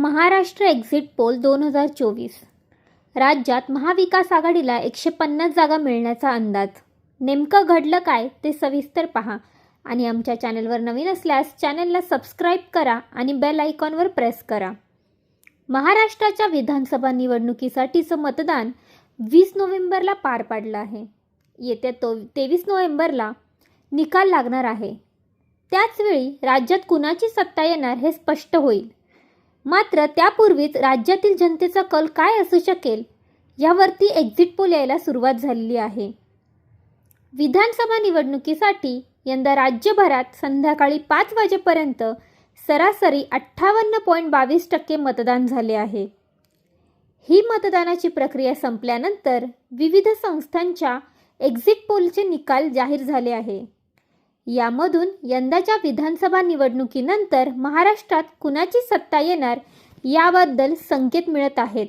Maharashtra exit poll दोन हजार चोवीस. राज्यात महाविकास आघाडीला एकशे पन्नास जागा मिळण्याचा अंदाज. नेमकं घडलं काय ते सविस्तर पहा आणि आमच्या चॅनलवर नवीन असल्यास चॅनलला सबस्क्राईब करा आणि बेल आयकॉनवर प्रेस करा. महाराष्ट्राच्या विधानसभा निवडणुकीसाठीचं मतदान वीस नोव्हेंबरला पार पाडलं आहे. येत्या तो तेवीस नोव्हेंबरला निकाल लागणार आहे. त्याचवेळी राज्यात कुणाची सत्ता येणार हे स्पष्ट होईल. मात्र त्यापूर्वीच राज्यातील जनतेचा कल काय असू शकेल यावरती एक्झिट पोल यायला सुरुवात झालेली आहे. विधानसभा निवडणुकीसाठी यंदा राज्यभरात संध्याकाळी पाच वाजेपर्यंत सरासरी अठ्ठावन्न पॉईंट बावीस टक्के मतदान झाले आहे. ही मतदानाची प्रक्रिया संपल्यानंतर विविध संस्थांच्या एक्झिट पोलचे निकाल जाहीर झाले आहे. यामधून यंदाच्या विधानसभा निवडणुकीनंतर महाराष्ट्रात कुणाची सत्ता येणार याबद्दल संकेत मिळत आहेत.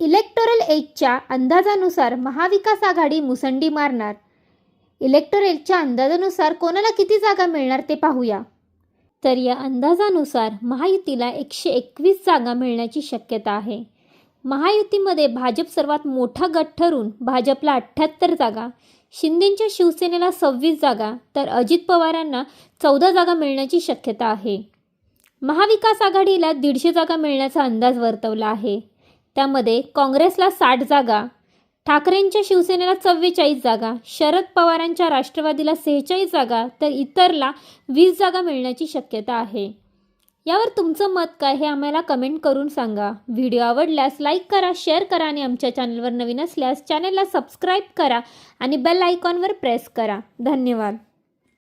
इलेक्टोरल एजच्या अंदाजानुसार महाविकास आघाडी मुसंडी मारणार. इलेक्टोरेलच्या अंदाजानुसार कोणाला किती जागा मिळणार ते पाहूया. तर या अंदाजानुसार महायुतीला एकशे एकवीस जागा मिळण्याची शक्यता आहे. महायुतीमध्ये भाजप सर्वात मोठा गट ठरून भाजपला अठ्ठ्याहत्तर जागा शिंदेंच्या शिवसेनेला सव्वीस जागा तर अजित पवारांना चौदा जागा मिळण्याची शक्यता आहे. महाविकास आघाडीला दीडशे जागा मिळण्याचा अंदाज वर्तवला आहे. त्यामध्ये काँग्रेसला साठ जागा ठाकरेंच्या शिवसेनेला चव्वेचाळीस जागा शरद पवारांच्या राष्ट्रवादीला सेहेचाळीस जागा तर इतरला वीस जागा मिळण्याची शक्यता आहे. यावर तुमचं मत काय हे आम्हाला कमेंट करून सांगा. व्हिडिओ आवडल्यास लाईक करा शेअर करा आणि आमच्या चॅनलवर नवीन असल्यास चॅनलला सबस्क्राईब करा आणि बेल आयकॉनवर प्रेस करा. धन्यवाद.